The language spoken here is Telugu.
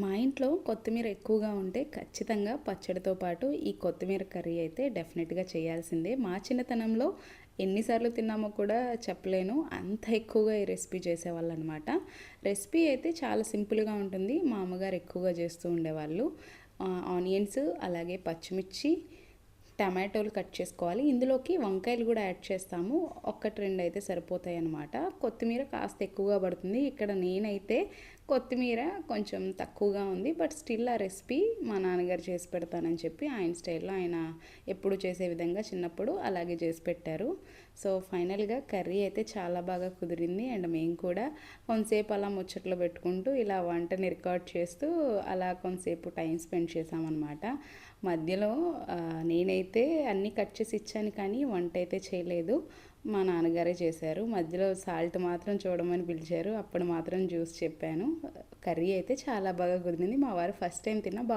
మా ఇంట్లో కొత్తిమీర ఎక్కువగా ఉంటే ఖచ్చితంగా పచ్చడితో పాటు ఈ కొత్తిమీర కర్రీ అయితే డెఫినెట్గా చేయాల్సిందే. మా చిన్నతనంలో ఎన్నిసార్లు తిన్నామో కూడా చెప్పలేను. అంత ఎక్కువగా ఈ రెసిపీ చేసేవాళ్ళు అనమాట రెసిపీ అయితే చాలా సింపుల్గా ఉంటుంది. మా అమ్మగారు ఎక్కువగా చేస్తూ ఉండేవాళ్ళు. ఆనియన్స్ అలాగే పచ్చిమిర్చి టమాటోలు కట్ చేసుకోవాలి. ఇందులోకి వంకాయలు కూడా యాడ్ చేస్తాము. ఒక్కటి రెండు అయితే సరిపోతాయి అనమాట కొత్తిమీర కాస్త ఎక్కువగా పడుతుంది. ఇక్కడ నేనైతే కొత్తిమీర కొంచెం తక్కువగా ఉంది. బట్ స్టిల్ ఆ రెసిపీ మా నాన్నగారు చేసి పెడతానని చెప్పి ఆయన స్టైల్లో ఆయన ఎప్పుడు చేసే విధంగా చిన్నప్పుడు అలాగే చేసి పెట్టారు. సో ఫైనల్గా కర్రీ అయితే చాలా బాగా కుదిరింది. అండ్ మేము కూడా కొంతసేపు అలా ముచ్చట్లు పెట్టుకుంటూ ఇలా వంటని రికార్డ్ చేస్తూ అలా కొంతసేపు టైం స్పెండ్ చేసామన్నమాట. మధ్యలో నేనైతే అయితే అన్నీ కట్ చేసి ఇచ్చాను కానీ వంట అయితే చేయలేదు. మా నాన్నగారే చేశారు. మధ్యలో సాల్ట్ మాత్రం చూడమని పిలిచారు. అప్పుడు మాత్రం జ్యూస్ చెప్పాను. కర్రీ అయితే చాలా బాగా కుదిరింది. మా వారు ఫస్ట్ టైం తిన్న బాగా